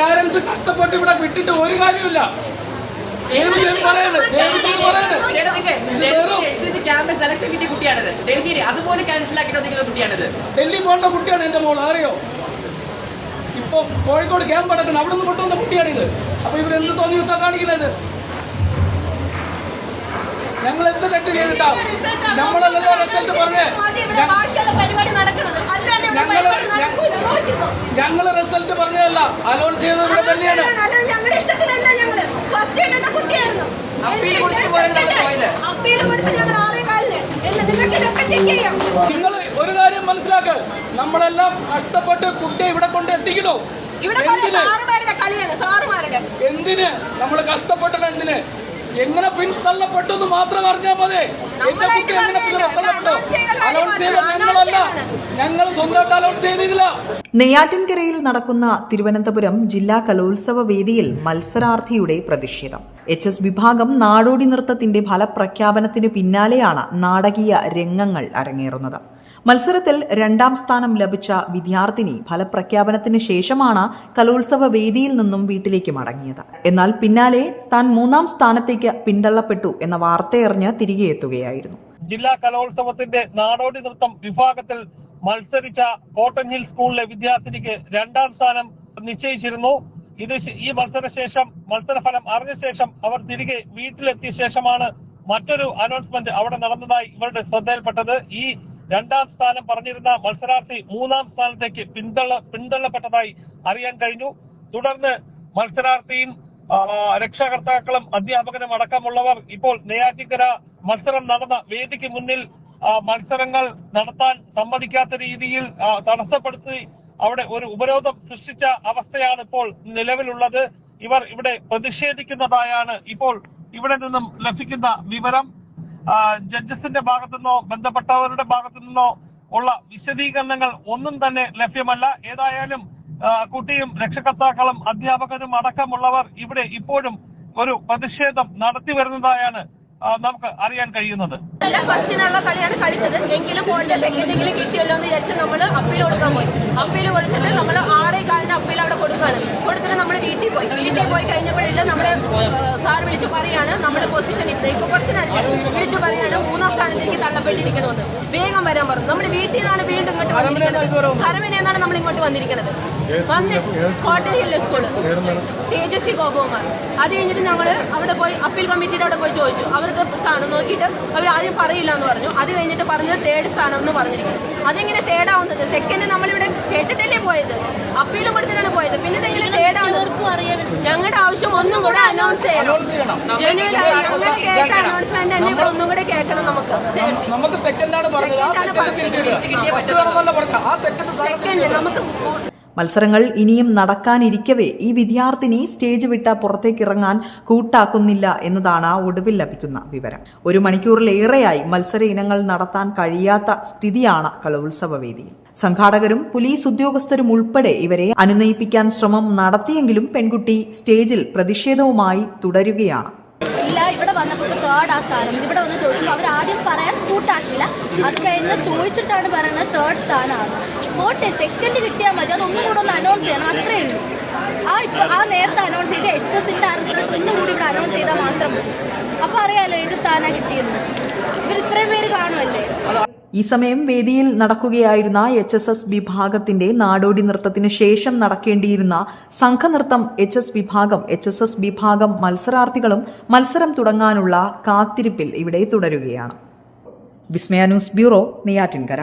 Parents കഷ്ടപ്പെട്ട് ഇവിടെ വിട്ടിട്ട് ഒരു കാര്യമില്ല ഡൽഹി പോകേണ്ട കുട്ടിയാണ് മോൾ അറിയോ? ഇപ്പൊ കോഴിക്കോട് ക്യാമ്പ് അടക്കണം അവിടെ നിന്ന് കൊണ്ടുവന്ന കുട്ടിയാണിത്. അപ്പൊ ഇവർ എന്ത് തോന്നിയ ദിവസം കാണിക്കുന്നത്? ഞങ്ങൾ എന്ത് തെറ്റ് ചെയ്തിട്ടാ? നമ്മളല്ലല്ലോ റിസൾട്ട് പറഞ്ഞേ. ഞങ്ങൾ റിസൾട്ട് പറഞ്ഞതല്ല. അലോൺസ് ചെയ്തത് ഇവിടെ തന്നെയാണ്. നിങ്ങൾ ഒരു കാര്യം മനസ്സിലാക്കുക നമ്മളെല്ലാം കഷ്ടപ്പെട്ട് കുട്ടിയെ ഇവിടെ കൊണ്ട് എത്തിക്കണോ എന്തിന്? നമ്മൾ കഷ്ടപ്പെട്ടത് എന്തിന്? എങ്ങനെ പിന്തള്ളപ്പെട്ടു എന്ന് മാത്രം അറിഞ്ഞാൽ മതി. എന്റെ കുട്ടി എങ്ങനെ പിന്തള്ളപ്പെട്ടു ഞങ്ങളല്ല. ഞങ്ങൾ ചെയ്തില്ല നെയ്യാറ്റിൻകരയിൽ നടക്കുന്ന തിരുവനന്തപുരം ജില്ലാ കലോത്സവ വേദിയിൽ മത്സരാർത്ഥിയുടെ പ്രതിഷേധം. എച്ച് എസ് വിഭാഗം നാടോടി നൃത്തത്തിന്റെ ഫലപ്രഖ്യാപനത്തിന് പിന്നാലെയാണ് നാടകീയ രംഗങ്ങൾ അരങ്ങേറുന്നത്. മത്സരത്തിൽ രണ്ടാം സ്ഥാനം ലഭിച്ച വിദ്യാർത്ഥിനി ഫലപ്രഖ്യാപനത്തിന് ശേഷമാണ് കലോത്സവ വേദിയിൽ നിന്നും വീട്ടിലേക്ക് മടങ്ങിയത്. എന്നാൽ പിന്നാലെ താൻ മൂന്നാം സ്ഥാനത്തേക്ക് പിന്തള്ളപ്പെട്ടു എന്ന വാർത്തയറിഞ്ഞ് തിരികെ എത്തുകയായിരുന്നു. ജില്ലാ കലോത്സവത്തിന്റെ നാടോടി നൃത്തം വിഭാഗത്തിൽ മത്സരിച്ച കോട്ടൺ ഹിൽ സ്കൂളിലെ വിദ്യാർത്ഥിനിക്ക് രണ്ടാം സ്ഥാനം നിശ്ചയിച്ചിരുന്നു. ഇത് ഈ മത്സരശേഷം മത്സരഫലം അറിഞ്ഞ ശേഷം അവർ തിരികെ വീട്ടിലെത്തിയ ശേഷമാണ് മറ്റൊരു അനൗൺസ്മെന്റ് അവിടെ നടന്നതായി ഇവരുടെ ശ്രദ്ധയിൽപ്പെട്ടത്. ഈ രണ്ടാം സ്ഥാനം പറഞ്ഞിരുന്ന മത്സരാർത്ഥി മൂന്നാം സ്ഥാനത്തേക്ക് പിന്തള്ള പിന്തള്ളപ്പെട്ടതായി അറിയാൻ കഴിഞ്ഞു. തുടർന്ന് മത്സരാർത്ഥിയും രക്ഷകർത്താക്കളും അധ്യാപകനും അടക്കമുള്ളവർ ഇപ്പോൾ നെയ്യാറ്റിക്കര മത്സരം നടന്ന വേദിക്ക് മുന്നിൽ മത്സരങ്ങൾ നടത്താൻ സമ്മതിക്കാത്ത രീതിയിൽ തടസ്സപ്പെടുത്തി അവിടെ ഒരു ഉപരോധം സൃഷ്ടിച്ച അവസ്ഥയാണ് ഇപ്പോൾ നിലവിലുള്ളത്. ഇവർ ഇവിടെ പ്രതിഷേധിക്കുന്നതായാണ് ഇപ്പോൾ ഇവിടെ നിന്നും ലഭിക്കുന്ന വിവരം. ജഡ്ജസിന്റെ ഭാഗത്തു നിന്നോ ബന്ധപ്പെട്ടവരുടെ ഭാഗത്തു നിന്നോ ഉള്ള വിശദീകരണങ്ങൾ ഒന്നും തന്നെ ലഭ്യമല്ല. ഏതായാലും കുട്ടിയും രക്ഷകർത്താക്കളും അധ്യാപകരും അടക്കമുള്ളവർ ഇവിടെ ഇപ്പോഴും ഒരു പ്രതിഷേധം നടത്തി വരുന്നതായാണ് നമുക്ക് അറിയാൻ കഴിയുന്നത്. ഫസ്റ്റിനുള്ള കളിയാണ് കളിച്ചത്. എങ്കിലും പോയിട്ട് സെക്കൻഡെങ്കിലും കിട്ടിയല്ലോ എന്ന് വിചാരിച്ച് നമ്മൾ അപ്പീൽ കൊടുക്കാൻ പോയി. അപ്പീൽ കൊടുത്തിട്ട് നമ്മൾ ആറേ കാലിന് അപ്പീൽ അവിടെ കൊടുക്കുകയാണ്. കൊടുത്തിട്ട് നമ്മൾ വീട്ടിൽ പോയി. വീട്ടിൽ പോയി കഴിഞ്ഞപ്പോഴെല്ലാം നമ്മുടെ സാർ വിളിച്ച് പറയാണ് നമ്മുടെ പൊസിഷൻ ഇപ്പോൾ ഇപ്പൊ കുറച്ച് നേരത്തെ. സ്ഥാനത്തേക്ക് തള്ളപ്പെട്ടിരിക്കണമെന്ന് വേഗം വരാൻ പറഞ്ഞു. നമ്മൾ വീട്ടിൽ നിന്നാണ് വീണ്ടും ഇങ്ങോട്ട് വന്നിരിക്കുന്നത്. നമ്മൾ ഇങ്ങോട്ട് വന്നിരിക്കുന്നത്. വന്ന് cotton hill school Tejaswi Gopakumar. അത് കഴിഞ്ഞിട്ട് ഞങ്ങൾ അവിടെ പോയി അപ്പീൽ കമ്മിറ്റിയുടെ അവിടെ പോയി ചോദിച്ചു. അവർക്ക് സ്ഥാനം നോക്കിയിട്ട് അവർ ആദ്യം പറയില്ല എന്ന് പറഞ്ഞു. അത് കഴിഞ്ഞിട്ട് പറഞ്ഞത് തേർഡ് സ്ഥാനം എന്ന് പറഞ്ഞിരിക്കുന്നു. അതെങ്ങനെ തേർഡാവുന്നത് സെക്കൻഡ് നമ്മളിവിടെ കേട്ടിട്ടല്ലേ പോയത്? അപ്പീൽ കൊടുത്തിട്ടാണ് പോയത്. പിന്നെ ഞങ്ങളുടെ ഒന്നും കൂടെ അനൗൺസ് ചെയ്യണം. കേട്ട അനൗൺസ്മെന്റ് തന്നെ ഇവിടെ ഒന്നും കൂടെ കേൾക്കണം നമുക്ക്. നമുക്ക് സെക്കൻഡാണ് പറഞ്ഞത്. ആ സെക്കൻഡ് പറഞ്ഞ ആ സെക്കൻഡ് നമുക്ക് മത്സരങ്ങൾ ഇനിയും നടക്കാനിരിക്കവേ. ഈ വിദ്യാർത്ഥിനി സ്റ്റേജ് വിട്ട പുറത്തേക്കിറങ്ങാൻ കൂട്ടാക്കുന്നില്ല എന്നതാണ് ഒടുവിൽ ലഭിക്കുന്ന വിവരം. ഒരു മണിക്കൂറിലേറെയായി മത്സര ഇനങ്ങൾ നടത്താൻ കഴിയാത്ത സ്ഥിതിയാണ് കലോത്സവ വേദിയിൽ. സംഘാടകരും പോലീസ് ഉദ്യോഗസ്ഥരും ഉൾപ്പെടെ ഇവരെ അനുനയിപ്പിക്കാൻ ശ്രമം നടത്തിയെങ്കിലും പെൺകുട്ടി സ്റ്റേജിൽ പ്രതിഷേധവുമായി തുടരുകയാണ്. ഇല്ല ഇവിടെ വന്നപ്പോൾ തേർഡ് ആ സ്ഥാനം. ഇവിടെ വന്ന് ചോദിച്ചപ്പോൾ അവർ ആദ്യം പറയാൻ കൂട്ടാക്കിയില്ല. അത് കഴിഞ്ഞ് ചോദിച്ചിട്ടാണ് പറയുന്നത് തേർഡ് സ്ഥാനമാണ്. പോട്ടെ സെക്കൻഡ് കിട്ടിയാൽ മതി. അതൊന്നും കൂടെ ഒന്ന് അനൗൺസ് ചെയ്യണം. അത്രേ ഉള്ളൂ. ആ ഇപ്പം ആ നേരത്തെ അനൗൺസ് ചെയ്ത എച്ച് എസിന്റെ ആ റിസൾട്ട് ഒന്നും കൂടി ഇവിടെ അനൗൺസ് ചെയ്താൽ മാത്രം മതി. അപ്പോൾ അറിയാലോ ഏത് സ്ഥാനമാണ് കിട്ടിയത് ഇവർ ഇത്രയും പേര് കാണുമല്ലേ ഈ സമയം വേദിയിൽ നടക്കുകയായിരുന്ന എച്ച് എസ് എസ് വിഭാഗത്തിന്റെ നാടോടി നൃത്തത്തിന് ശേഷം നടക്കേണ്ടിയിരുന്ന സംഘനൃത്തം എച്ച് എസ് വിഭാഗം എച്ച് എസ് എസ് വിഭാഗം മത്സരാർത്ഥികളും മത്സരം തുടങ്ങാനുള്ള കാത്തിരിപ്പിൽ ഇവിടെ തുടരുകയാണ്. Vismaya news bureau Neyyattinkara.